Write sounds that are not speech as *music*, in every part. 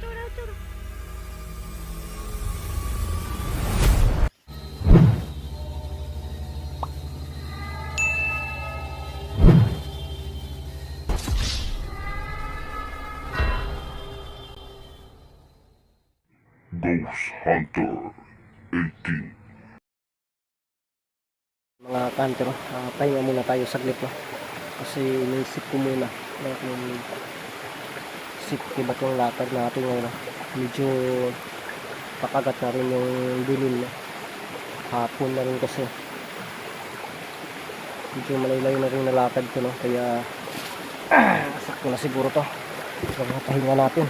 Choro, choro. Ghost Hunter 18 mga kanter, uh, pahinga muna tayo saglit no? kasi inisip ko muna no, kung safety ba itong latag natin ngayon no? medyo pakagat na rin yung dilim no? hapon na rin kasi medyo malaylay na rin nalakad ko no? kaya *clears throat* sakto na siguro to mga pahinga natin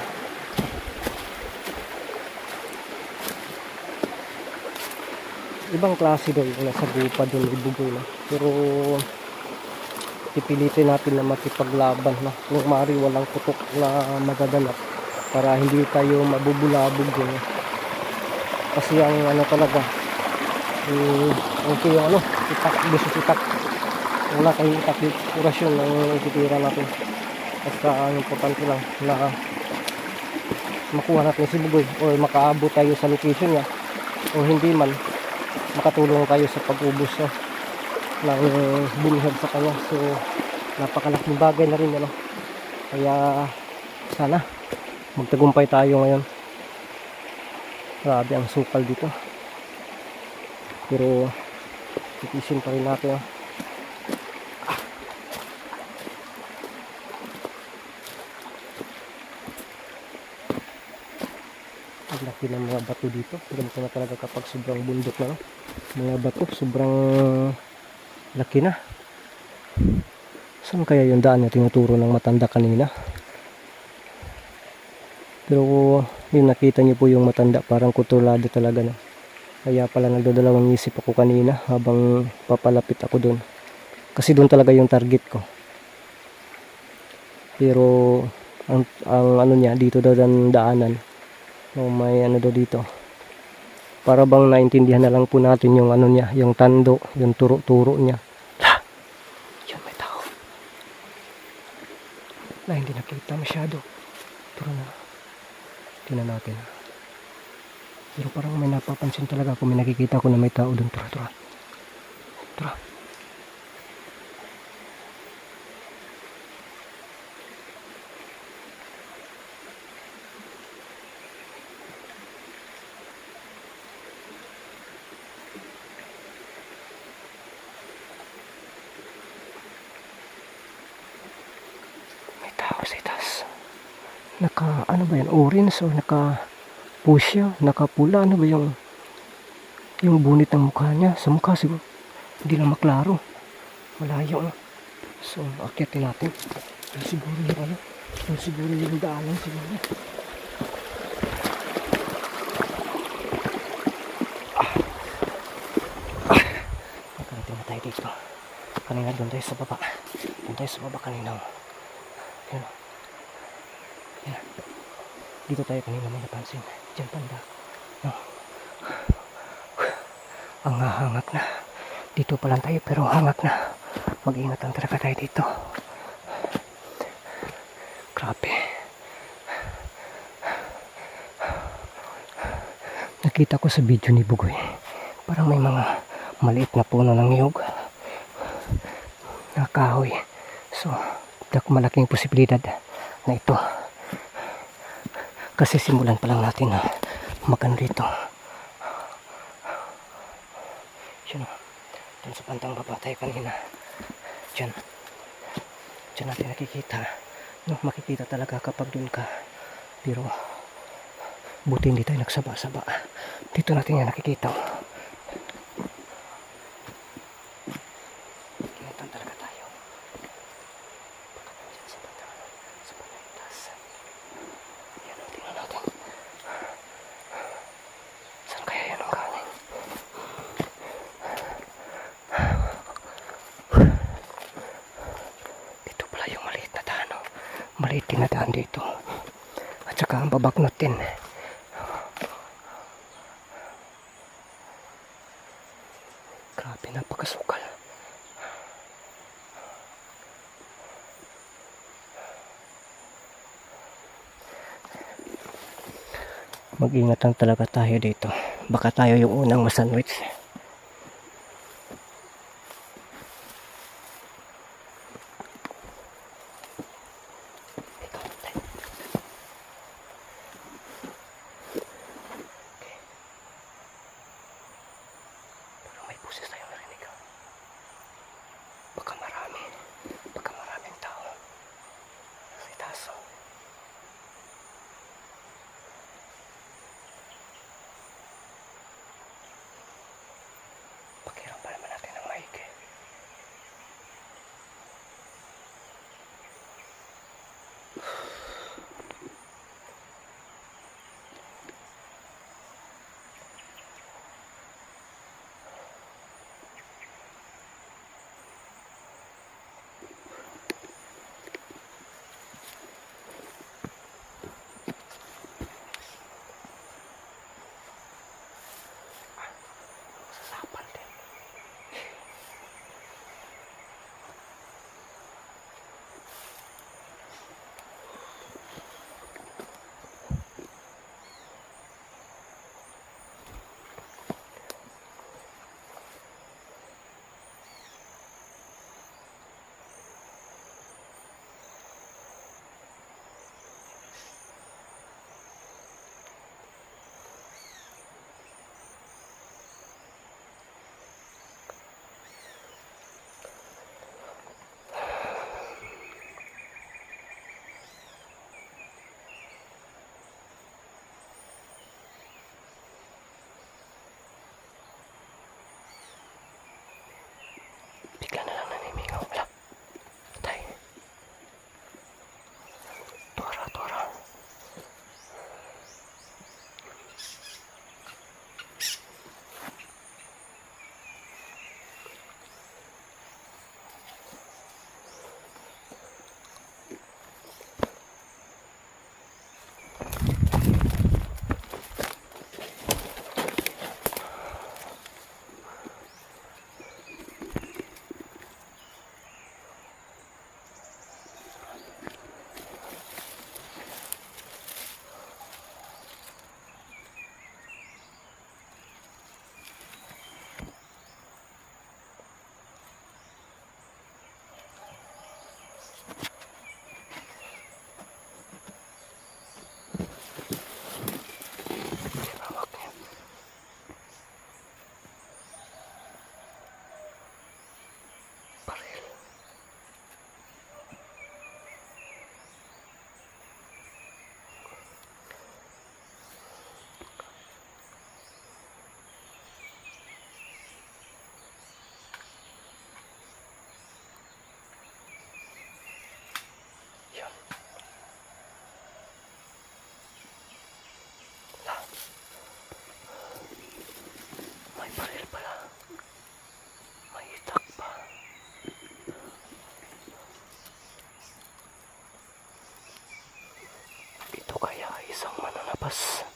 ibang klase doon yung nasa gupa doon ibugoy na. Pero pipilitin natin na makipaglaban na kung mari walang putok na magaganap para hindi tayo mabubulabog din kasi ang ano talaga yung okay yung ano itak bisis itak. Wala kayong itak orasyon ng ititira natin. Basta ang importante lang na makuha natin si Bugoy or makaabot tayo sa location niya. O hindi man makatulong kayo sa pag-ubos no, ng binihag sa kanya. So napakalaking bagay na rin ano. Kaya sana magtagumpay tayo ngayon. Grabe ang sukal dito. Pero titisin pa rin natin oh. Ang laki ng mga bato dito. Ganito na talaga kapag sobrang bundok na no? mga bato sobrang laki na. Saan kaya yung daan na tinuturo ng matanda kanina? Pero yung nakita niyo po yung matanda. Parang kutulado talaga na kaya pala nagdadalawang isip ako kanina habang papalapit ako doon kasi doon talaga yung target ko. Pero ang, ang ano niya dito daw ang daanan No, may ano daw dito. Para bang naintindihan na lang po natin yung ano niya, yung tando, yung turo-turo niya. La! Yun, may tao. Na, hindi nakita masyado. Pero na, tingnan natin. Pero parang may napapansin talaga kung may nakikita ko na may tao doon. Tara, tara. Tara. May tao sa itaas. Naka, ano ba yan? Orange or naka pusya, naka pula. Ano ba yung yung bunit ng mukha niya? Sa mukha siguro. Hindi na maklaro. Malayo na. So, akyatin natin. Yan siguro yung ano. Yan siguro yung daanan siguro. Ah. Ah. Nakarating na tayo dito. Kanina doon tayo sa baba. Doon tayo sa baba kanina. Yan. Yan. Dito tayo kanina may napansin. Diyan panda. No. Ang hangak na. Dito pa lang tayo pero hangak na. Mag-ingat ang talaga tayo dito. Grabe. Nakita ko sa video ni Bugoy. Parang may mga maliit na puno ng niyog. Na kahoy. So, malaking posibilidad na ito. Kasi simulan pa lang natin na magano dito. Diyan. Diyan sa pantang baba tayo kanina. Diyan. Diyan natin nakikita. No, makikita talaga kapag dun ka. Pero, buti hindi tayo nagsaba-saba. Dito natin yan nakikita. na daan dito at saka ang babaknot din grabe napakasukal. Mag-ingatan talaga tayo dito. Baka tayo yung unang masanwich baril pala. May itak pa. Ito kaya isang mananapas.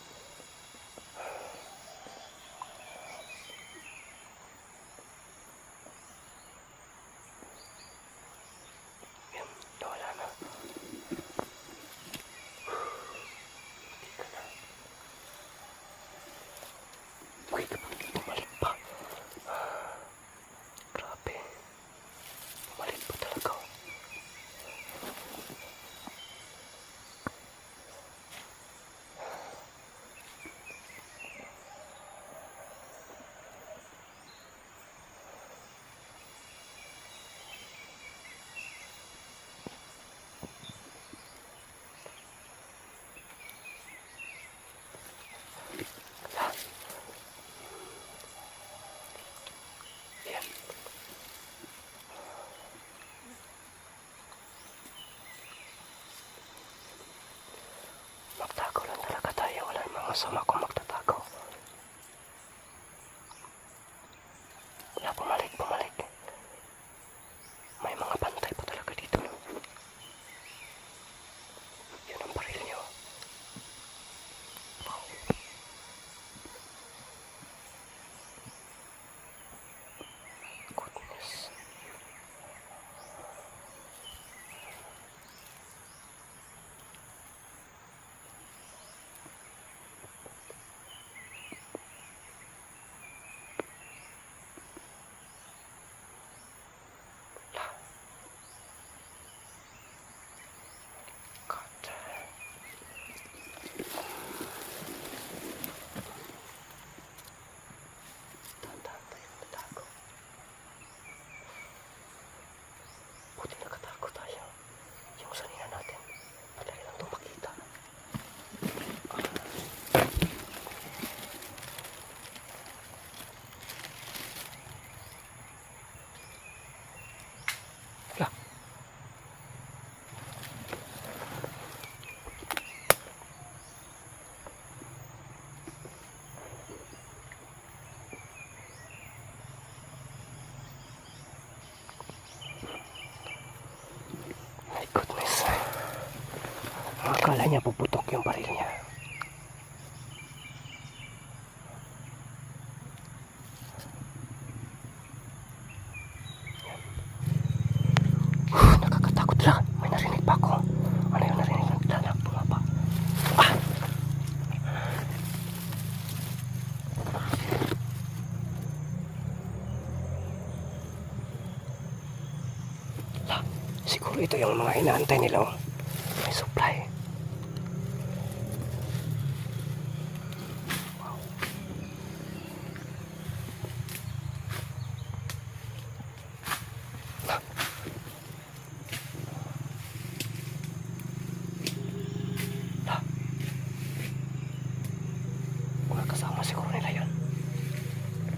solo con Kaya niya puputok yung baril niya. Nakakatakot lang. May narinig. Ano yung narinig ng dalag bumaba? Ah! La, siguro ito yung mga inaantay nila. oh. May supply. Wow. La. La. Mga kasama siguro nila yun.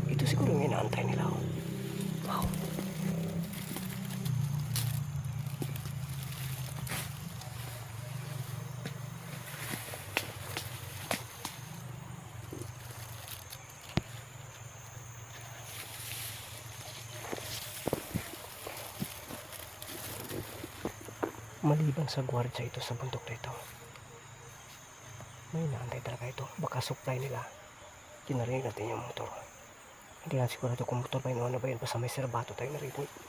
Ito siguro yung inaantay nila. oh. Wow. maliban sa gwardya ito sa bundok na ito may naantay talaga ito baka supply nila kinarinig natin yung motor hindi nga sigurado kung motor ba yun ano ba yun basta may serbato tayo narinig Ha?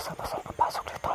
Hindi tayo basta-basta papasok dito.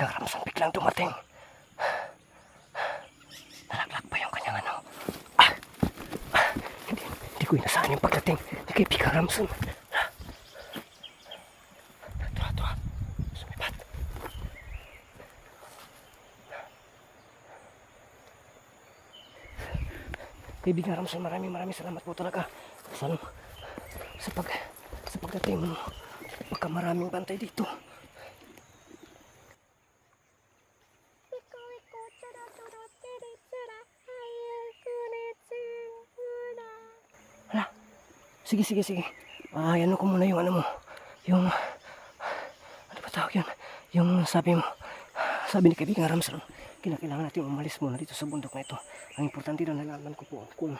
Pika Ramson biglang dumating. Nalaglag pa yung kanyang ano. Ah! Ah! Hindi, hindi ko inasahan yung pagdating ni kay Pika Ramson. Ito, ah. Sumipat. Kaibigan Ramson, maraming maraming salamat po talaga sa, ano, sa, pag, sa pagdating mo. Baka maraming bantay dito. Sige, sige, sige. Ah, ano ko muna yung ano mo. Yung, ano ba tawag yun? Yung sabi mo, sabi ni kaibigan Ramson, kinakailangan natin umalis muna dito sa bundok na ito. Ang importante doon, nalaman ko po kung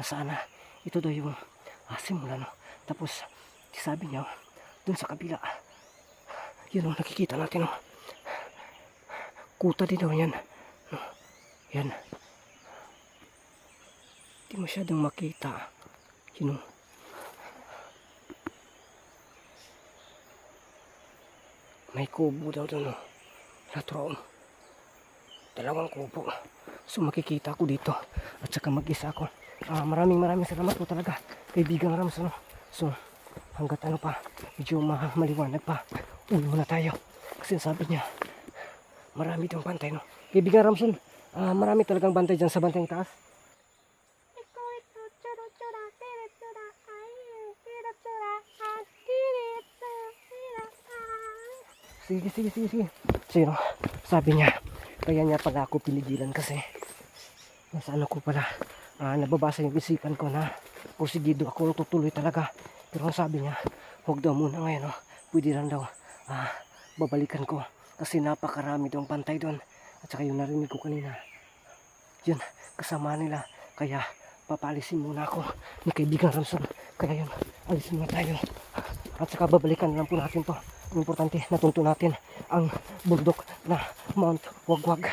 nasaan na ito daw yung ah, simula, no? Tapos, sabi niya, doon sa kabila, yun ang nakikita natin, no? Kuta din daw yan. No? Yan. Di masyadong makita. Yun, no? May kubo daw doon? Latroon. Dalawang kubo. So makikita ko dito. At saka mag-isa ako. Ah, maraming maraming salamat po talaga. Kaibigan Rams, no? So, hanggat ano pa, medyo ma maliwanag pa. Uwi muna tayo. Kasi sabi niya, marami daw bantay, no? Kaibigan Ramson, ah, marami talagang bantay dyan sa bantay taas. Sige, sige, sige, sige. Sino? Sabi niya, kaya niya pala ako pinigilan kasi nasa ano ko pala, ah, nababasa yung isipan ko na porsigido ako tutuloy talaga. Pero sabi niya, huwag daw muna ngayon, oh. pwede lang daw ah, babalikan ko kasi napakarami daw ang pantay doon. At saka yung narinig ko kanina, yun, kasama nila. Kaya papalisin muna ako ni kaibigan Ramson. Kaya yun, alisin muna tayo. At saka babalikan lang po natin to. Importante, natunto natin ang bundok na Mount Wagwag.